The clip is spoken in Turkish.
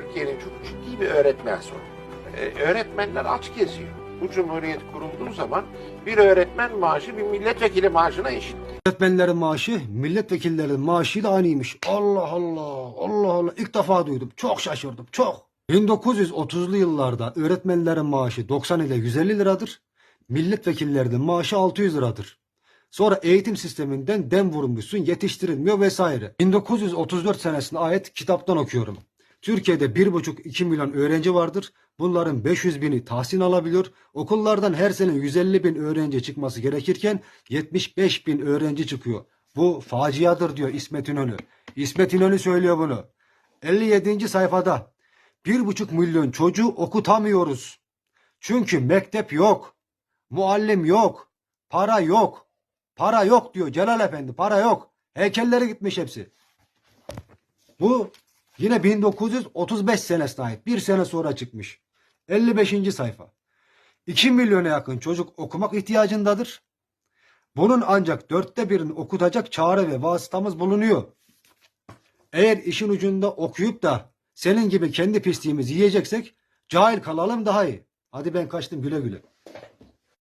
Türkiye'nin çok ciddi bir öğretmen sorunu. Ee, öğretmenler aç geziyor. Bu cumhuriyet kurulduğu zaman bir öğretmen maaşı bir milletvekili maaşına eşitti. Öğretmenlerin maaşı milletvekillerinin maaşıyla aynıymış. Allah Allah Allah Allah ilk defa duydum. Çok şaşırdım çok. 1930'lu yıllarda öğretmenlerin maaşı 90 ile 150 liradır. Milletvekillerinin maaşı 600 liradır. Sonra eğitim sisteminden dem vurmuşsun yetiştirilmiyor vesaire. 1934 senesine ait kitaptan okuyorum. Türkiye'de 1,5-2 milyon öğrenci vardır. Bunların 500 bini tahsin alabiliyor. Okullardan her sene 150 bin öğrenci çıkması gerekirken 75 bin öğrenci çıkıyor. Bu faciadır diyor İsmet İnönü. İsmet İnönü söylüyor bunu. 57. sayfada 1,5 milyon çocuğu okutamıyoruz. Çünkü mektep yok. Muallim yok. Para yok. Para yok diyor Celal Efendi. Para yok. Heykelleri gitmiş hepsi. Bu yine 1935 senesine ait. Bir sene sonra çıkmış. 55. sayfa. 2 milyona yakın çocuk okumak ihtiyacındadır. Bunun ancak dörtte birini okutacak çare ve vasıtamız bulunuyor. Eğer işin ucunda okuyup da senin gibi kendi pisliğimizi yiyeceksek cahil kalalım daha iyi. Hadi ben kaçtım güle güle.